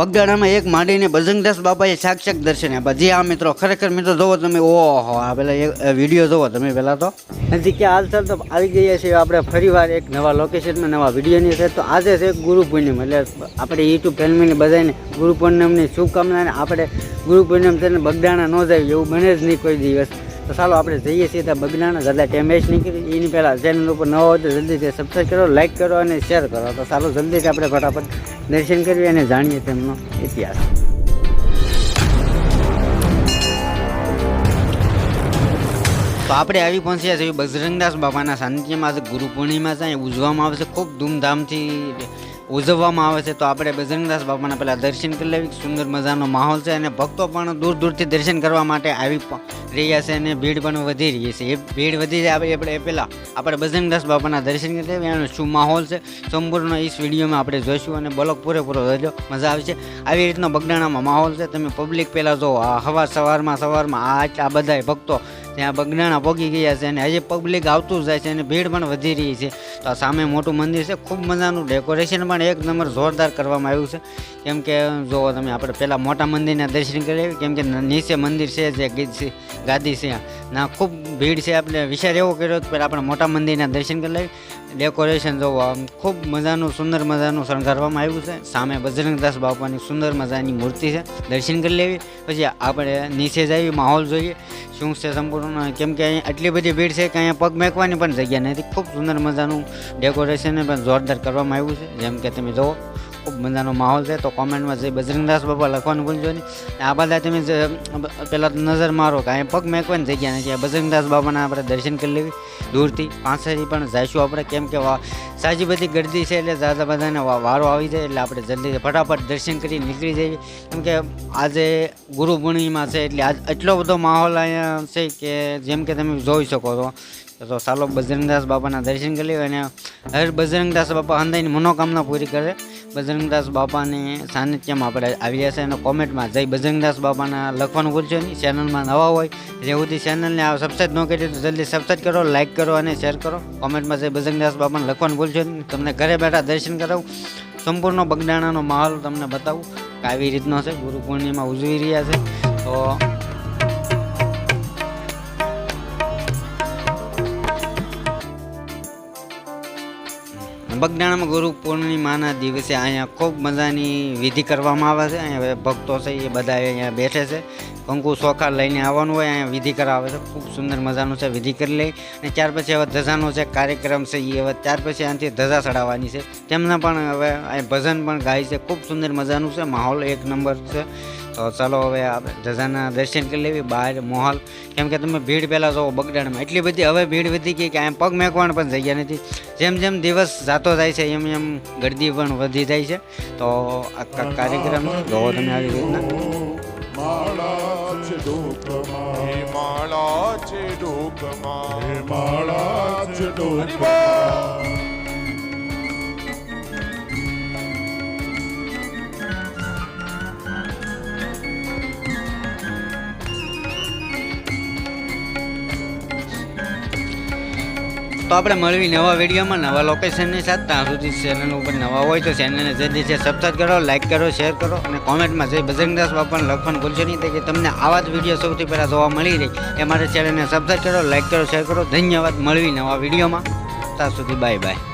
બગદાણામાં એક માંડીને બજરંગદાસ બાપાએ સાક્ષાત દર્શન આપ્યા. જે આ મિત્રો, ખરેખર મિત્રો જોવો તમે, ઓહો, આ એક વીડિયો જોવો તમે પહેલાં તો. નથી કે હાલચાલ તો આવી ગયા છીએ, આપણે ફરીવાર એક નવા લોકેશનમાં નવા વિડીયોની છે તો આજે છે ગુરુ પૂર્ણિમા એટલે આપણે યુટ્યુબ ફેમિલીને બધાને ગુરુ પૂર્ણિમની શુભકામના આપણે ગુરુ પૂર્ણિમ છે ને બગદાણા ન જાય એવું બને જ નહીં કોઈ દિવસ. તો ચાલો આપણે જઈએ ત્યાં બગદાણા દાદા નહીં કરી એની પહેલાં ચેનલ ઉપર ન હોય તો જલ્દીથી સબસ્ક્રાઈબ કરો લાઈક કરો અને શેર કરો. તો ચાલો જલ્દીથી આપણે ફટાફટ દર્શન કરીએ અને જાણીએ તેમનો ઇતિહાસ. તો આપણે આવી પહોંચ્યા છીએ બજરંગદાસ બાબાના સાનિધ્યમાં. ગુરુ પૂર્ણિમા છે ઉજવવામાં આવશે ખૂબ ધૂમધામથી ઉજવવામાં આવે છે, તો આપણે બજરંગદાસ બાપાના પહેલાં દર્શન કરી લેવી. સુંદર મજાનો માહોલ છે અને ભક્તો પણ દૂર દૂરથી દર્શન કરવા માટે આવી રહ્યા છે અને ભીડ પણ વધી રહી છે. એ ભીડ વધી જાય આપણે આપણે પહેલાં આપણે બજરંગદાસ બાપાના દર્શન કરી લેવી એનો શું માહોલ છે, સંપૂર્ણ એ વિડીયોમાં આપણે જોઈશું અને બ્લોક પૂરેપૂરો જોજો. મજા આવશે. આવી રીતનો બગડાણામાં માહોલ છે. તમે પબ્લિક પહેલાં જો હવા સવારમાં સવારમાં આ આ બધાય ભક્તો ત્યાં બગડાણા પગી ગયા છે અને હજી પબ્લિક આવતું જાય છે અને ભીડ પણ વધી રહી છે. તો આ સામે મોટું મંદિર છે. ખૂબ મજાનું ડેકોરેશન પણ એક નંબર જોરદાર કરવામાં આવ્યું છે. કેમ કે, જો તમે આપણે પહેલાં મોટા મંદિરના દર્શન કરીએ, કેમ કે નીચે મંદિર છે જે ગીત ગાદી છે ના, ખૂબ ભીડ છે. આપણે વિચાર એવો કર્યો પહેલાં આપણે મોટા મંદિરના દર્શન કરી લઈએ. ડેકોરેશન જોવો ખૂબ મજાનું, સુંદર મજાનું શણગારવામાં આવ્યું છે. સામે બજરંગદાસ બાપાની સુંદર મજાની મૂર્તિ છે. દર્શન કરી લેવી. પછી આપણે નીચે જઈએ, માહોલ જોઈએ. શું છે સંપૂર્ણ? કેમ કે અહીંયા આટલી બધી ભીડ છે કે અહીંયા પગ મેકવાની પણ જગ્યા નથી. ખૂબ સુંદર મજાનું ડેકોરેશન પણ જોરદાર કરવામાં આવ્યું છે. જેમ કે તમે જુઓ ખૂબ મજાનો માહોલ છે, તો કોમેન્ટમાં જઈ બજરંગદાસ બાપા લખવાનું ભૂલજો નહીં. આ બધા તમે પહેલાં નજર મારો કે અહીંયા પગ મેકવાની જગ્યા નથી. બજરંગદાસ બાબાના આપણે દર્શન કરી લેવી. દૂરથી પાસેથી પણ જઈશું આપણે. કેમ કે સાજી બધી ગરદી છે એટલે દાદા બધાને વારો આવી જાય એટલે આપણે જલ્દી ફટાફટ દર્શન કરી નીકળી જઈએ. કેમ કે આજે ગુરુ પૂર્ણિમા છે એટલે આજ એટલો બધો માહોલ અહીંયા છે કે જેમ કે તમે જોઈ શકો છો. તો ચાલો બજરંગદાસ બાપાના દર્શન કરી અને હર બજરંગદાસ બાપા અંદાની મનોકામના પૂરી કરે. બજરંગદાસ બાપાની સાનિધ્યમાં આપણે આવ્યા છે અને કોમેન્ટમાં જય બજરંગદાસ બાપાના લખવાનું ભૂલશો નહીં. ચેનલમાં નવા હોય જે સુધી ચેનલને આ સબસ્ક્રાઈબ ન કરી તો જલ્દી સબસ્ક્રાઈબ કરો લાઈક કરો અને શેર કરો. કોમેન્ટમાં જય બજરંગદાસ બાપાને લખવાનું ભૂલશો નહીં. તમને ઘરે બેઠા દર્શન કરાવું. સંપૂર્ણ બગદાણાનો માહોલ તમને બતાવું આવી રીતનો છે. ગુરુ પૂર્ણિમા ઉજવી રહ્યા છે. તો બગદાણામાં ગુરુ પૂર્ણિમાના દિવસે અહીંયા ખૂબ મજાની વિધિ કરવામાં આવે છે. અહીંયા ભક્તો છે, એ બધા અહીંયા બેઠે છે. કંકુ સોખા લઈને આવવાનું હોય, અહીંયા વિધિ કરાવે છે. ખૂબ સુંદર મજાનું છે, વિધિ કરી લઈ. અને ત્યાર પછી હવે ધજાનો છે કાર્યક્રમ છે એ હવે ત્યાર પછી અહીંથી ધજા ચડાવવાની છે. તેમના પણ હવે ભજન પણ ગાય છે. ખૂબ સુંદર મજાનું છે, માહોલ એક નંબર છે. તો ચાલો હવે આપણે ધજાના દર્શન કરી લેવી બહાર મોહલ. કેમ કે તમે ભીડ પહેલાં જોવો બગડાણામાં. એટલી બધી હવે ભીડ વધી ગઈ કે અહીંયા પગ મેકવાની પણ જગ્યા નથી. જેમ જેમ દિવસ જાતો જાય છે એમ એમ ગરદી પણ વધી જાય છે. તો આ કાર્યક્રમ જોવો તમે આવી રીતના. માળા છે ડોકમાં. હે માળા છે ડોકમાં. હે માળા છે ડોકમાં તો આપણે મળવી નવા વિડીયોમાં નવા લોકેશનની સાથે ત્યાં સુધી ચેનલ ઉપર નવા હોય તો ચેનલને જલ્દી છે સબસ્ક્રાઈબ કરો લાઈક કરો શેર કરો અને કોમેન્ટમાં જય બજરંગદાસ બાપાને લખવાનું ભૂલશો નહીં કે તમને આવા જ વીડિયો સૌથી પહેલાં જોવા મળી રહી. એ માટે ચેનલને સબસ્ક્રાઈબ કરો લાઈક કરો શેર કરો. ધન્યવાદ. મળવી નવા વિડીયોમાં. ત્યાં સુધી બાય બાય